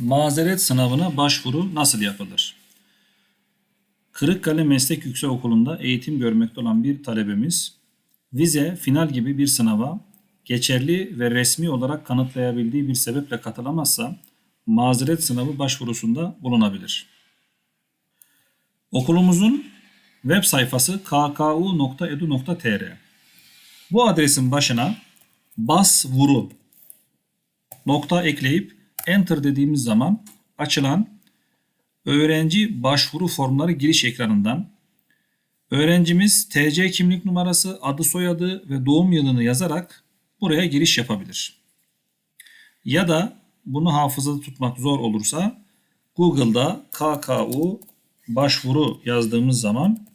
Mazeret sınavına başvuru nasıl yapılır? Kırıkkale Meslek Yüksekokulu'nda eğitim görmekte olan bir talebemiz vize, final gibi bir sınava geçerli ve resmi olarak kanıtlayabildiği bir sebeple katılamazsa mazeret sınavı başvurusunda bulunabilir. Okulumuzun web sayfası kku.edu.tr Bu adresin başına bas vuru nokta ekleyip enter dediğimiz zaman açılan öğrenci başvuru formları giriş ekranından öğrencimiz TC kimlik numarası, adı soyadı ve doğum yılını yazarak buraya giriş yapabilir. Ya da bunu hafızada tutmak zor olursa Google'da KKU başvuru yazdığımız zaman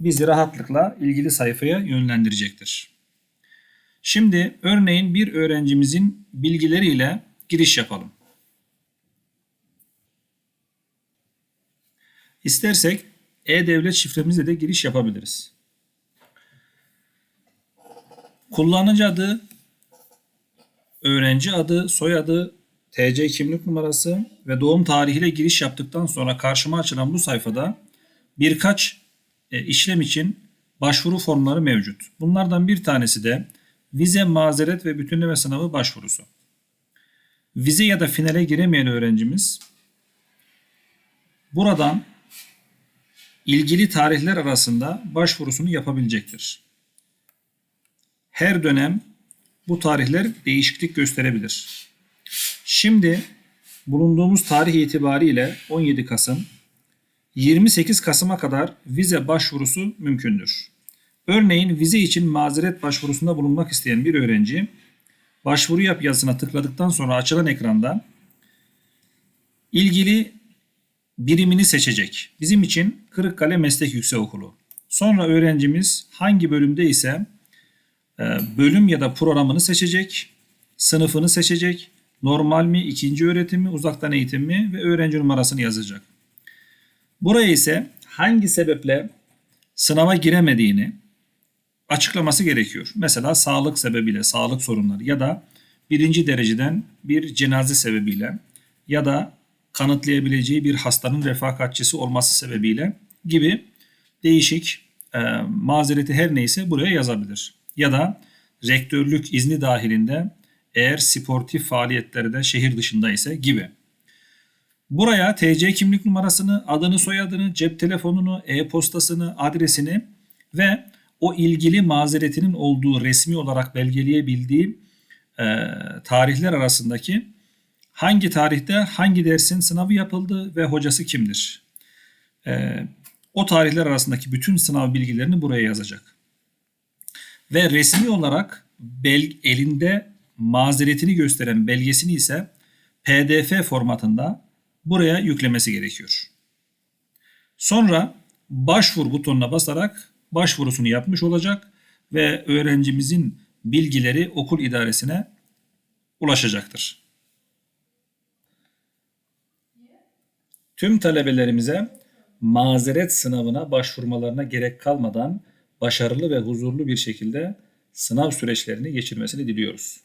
bizi rahatlıkla ilgili sayfaya yönlendirecektir. Şimdi örneğin bir öğrencimizin bilgileriyle giriş yapalım. İstersek e-devlet şifremizle de giriş yapabiliriz. Kullanıcı adı, öğrenci adı, soyadı, TC kimlik numarası ve doğum tarihiyle giriş yaptıktan sonra karşıma açılan bu sayfada birkaç e, işlem için başvuru formları mevcut. Bunlardan bir tanesi de vize, mazeret ve bütünleme sınavı başvurusu. Vize ya da finale giremeyen öğrencimiz buradan ilgili tarihler arasında başvurusunu yapabilecektir. Her dönem bu tarihler değişiklik gösterebilir. Şimdi bulunduğumuz tarih itibariyle 17 Kasım 28 Kasım'a kadar vize başvurusu mümkündür. Örneğin vize için mazeret başvurusunda bulunmak isteyen bir öğrenci başvuru yap yazısına tıkladıktan sonra açılan ekranda ilgili birimini seçecek. Bizim için Kırıkkale Meslek Yüksekokulu. Sonra öğrencimiz hangi bölümde ise e, bölüm ya da programını seçecek, sınıfını seçecek, normal mi, ikinci öğretim mi, uzaktan eğitim mi ve öğrenci numarasını yazacak. Buraya ise hangi sebeple sınava giremediğini açıklaması gerekiyor. Mesela sağlık sebebiyle, sağlık sorunları ya da birinci dereceden bir cenaze sebebiyle ya da kanıtlayabileceği bir hastanın refakatçisi olması sebebiyle gibi değişik e, mazereti her neyse buraya yazabilir. Ya da rektörlük izni dahilinde eğer sportif faaliyetlerde şehir dışında ise gibi. Buraya TC kimlik numarasını, adını, soyadını, cep telefonunu, e-postasını, adresini ve o ilgili mazeretinin olduğu resmi olarak belgeleyebildiği e, tarihler arasındaki hangi tarihte hangi dersin sınavı yapıldı ve hocası kimdir? E, o tarihler arasındaki bütün sınav bilgilerini buraya yazacak. Ve resmi olarak bel, elinde mazeretini gösteren belgesini ise PDF formatında buraya yüklemesi gerekiyor. Sonra başvur butonuna basarak başvurusunu yapmış olacak ve öğrencimizin bilgileri okul idaresine ulaşacaktır. Tüm talebelerimize mazeret sınavına başvurmalarına gerek kalmadan başarılı ve huzurlu bir şekilde sınav süreçlerini geçirmesini diliyoruz.